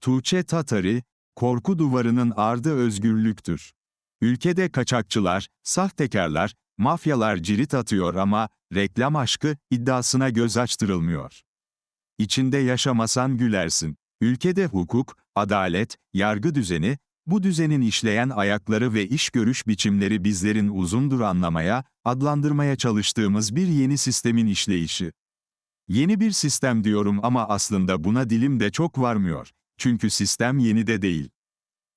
Tuğçe Tatari, korku duvarının ardı özgürlüktür. Ülkede kaçakçılar, sahtekarlar, mafyalar cirit atıyor ama reklam aşkı iddiasına göz açtırılmıyor. İçinde yaşamasan gülersin. Ülkede hukuk, adalet, yargı düzeni, bu düzenin işleyen ayakları ve iş görüş biçimleri bizlerin uzundur anlamaya, adlandırmaya çalıştığımız bir yeni sistemin işleyişi. Yeni bir sistem diyorum ama aslında buna dilim de çok varmıyor. Çünkü sistem yeni de değil.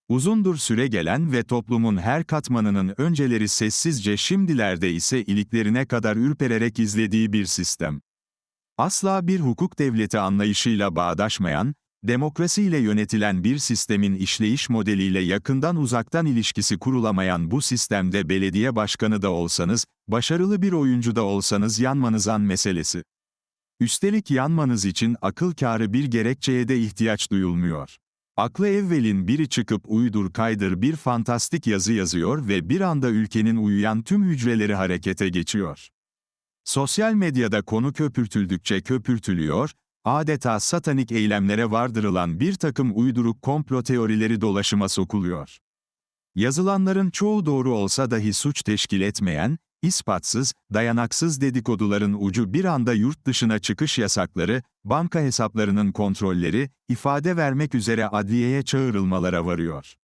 Uzundur süre gelen ve toplumun her katmanının önceleri sessizce şimdilerde ise iliklerine kadar ürpererek izlediği bir sistem. Asla bir hukuk devleti anlayışıyla bağdaşmayan, demokrasiyle yönetilen bir sistemin işleyiş modeliyle yakından uzaktan ilişkisi kurulamayan bu sistemde belediye başkanı da olsanız, başarılı bir oyuncu da olsanız yanmanız an meselesi. Üstelik yanmanız için akıl kârı bir gerekçeye de ihtiyaç duyulmuyor. Aklı evvelin biri çıkıp uydur kaydır bir fantastik yazı yazıyor ve bir anda ülkenin uyuyan tüm hücreleri harekete geçiyor. Sosyal medyada konu köpürtüldükçe köpürtülüyor, adeta satanik eylemlere vardırılan bir takım uyduruk komplo teorileri dolaşıma sokuluyor. Yazılanların çoğu doğru olsa dahi suç teşkil etmeyen, ispatsız, dayanaksız dedikoduların ucu bir anda yurt dışına çıkış yasakları, banka hesaplarının kontrolleri, ifade vermek üzere adliyeye çağrılmalara varıyor.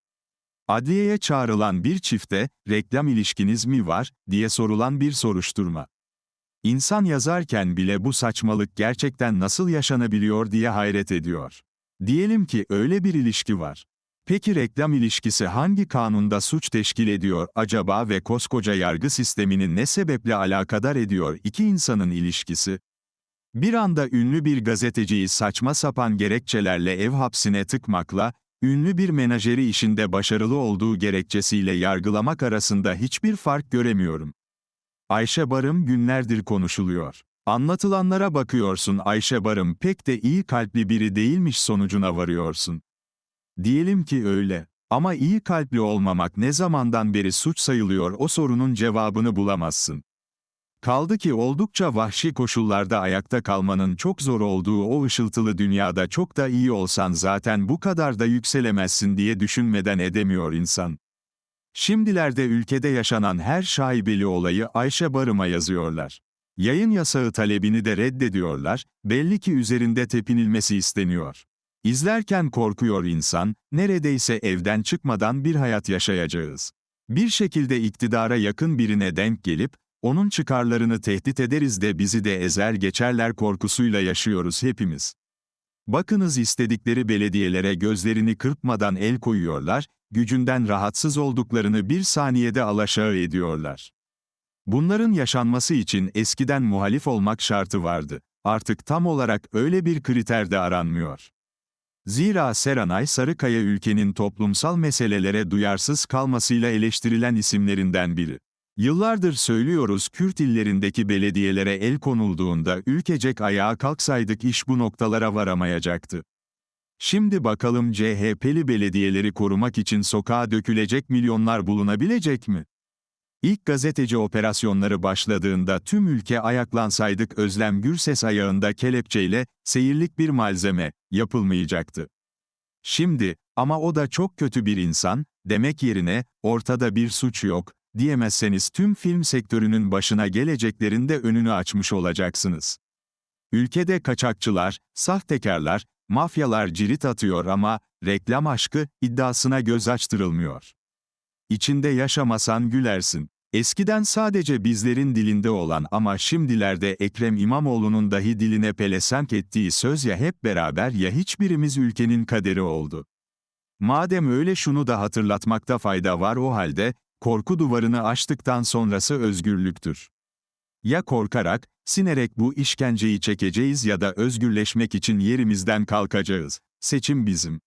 Adliyeye çağrılan bir çifte, reklam ilişkiniz mi var, diye sorulan bir soruşturma. İnsan yazarken bile bu saçmalık gerçekten nasıl yaşanabiliyor diye hayret ediyor. Diyelim ki öyle bir ilişki var. Peki reklam ilişkisi hangi kanunda suç teşkil ediyor acaba ve koskoca yargı sistemini ne sebeple alakadar ediyor iki insanın ilişkisi? Bir anda ünlü bir gazeteciyi saçma sapan gerekçelerle ev hapsine tıkmakla, ünlü bir menajeri işinde başarılı olduğu gerekçesiyle yargılamak arasında hiçbir fark göremiyorum. Ayşe Barım günlerdir konuşuluyor. Anlatılanlara bakıyorsun Ayşe Barım pek de iyi kalpli biri değilmiş sonucuna varıyorsun. Diyelim ki öyle. Ama iyi kalpli olmamak ne zamandan beri suç sayılıyor o sorunun cevabını bulamazsın. Kaldı ki oldukça vahşi koşullarda ayakta kalmanın çok zor olduğu o ışıltılı dünyada çok da iyi olsan zaten bu kadar da yükselemezsin diye düşünmeden edemiyor insan. Şimdilerde ülkede yaşanan her şaibeli olayı Ayşe Barım'a yazıyorlar. Yayın yasağı talebini de reddediyorlar, belli ki üzerinde tepinilmesi isteniyor. İzlerken korkuyor insan, neredeyse evden çıkmadan bir hayat yaşayacağız. Bir şekilde iktidara yakın birine denk gelip, onun çıkarlarını tehdit ederiz de bizi de ezer geçerler korkusuyla yaşıyoruz hepimiz. Bakınız istedikleri belediyelere gözlerini kırpmadan el koyuyorlar, gücünden rahatsız olduklarını bir saniyede alaşağı ediyorlar. Bunların yaşanması için eskiden muhalif olmak şartı vardı. Artık tam olarak öyle bir kriter de aranmıyor. Zira Serenay Sarıkaya ülkenin toplumsal meselelere duyarsız kalmasıyla eleştirilen isimlerinden biri. Yıllardır söylüyoruz Kürt illerindeki belediyelere el konulduğunda ülkecek ayağa kalksaydık iş bu noktalara varamayacaktı. Şimdi bakalım CHP'li belediyeleri korumak için sokağa dökülecek milyonlar bulunabilecek mi? İlk gazeteci operasyonları başladığında tüm ülke ayaklansaydık Özlem Gürses ayağında kelepçeyle, seyirlik bir malzeme, yapılmayacaktı. Şimdi, ama o da çok kötü bir insan, demek yerine, ortada bir suç yok, diyemezseniz tüm film sektörünün başına geleceklerin de önünü açmış olacaksınız. Ülkede kaçakçılar, sahtekarlar, mafyalar cirit atıyor ama, reklam aşkı, iddiasına göz açtırılmıyor. İçinde yaşamasan gülersin. Eskiden sadece bizlerin dilinde olan ama şimdilerde Ekrem İmamoğlu'nun dahi diline pelesenk ettiği söz ya hep beraber ya hiçbirimiz ülkenin kaderi oldu. Madem öyle şunu da hatırlatmakta fayda var o halde, korku duvarını aştıktan sonrası özgürlüktür. Ya korkarak, sinerek bu işkenceyi çekeceğiz ya da özgürleşmek için yerimizden kalkacağız. Seçim bizim.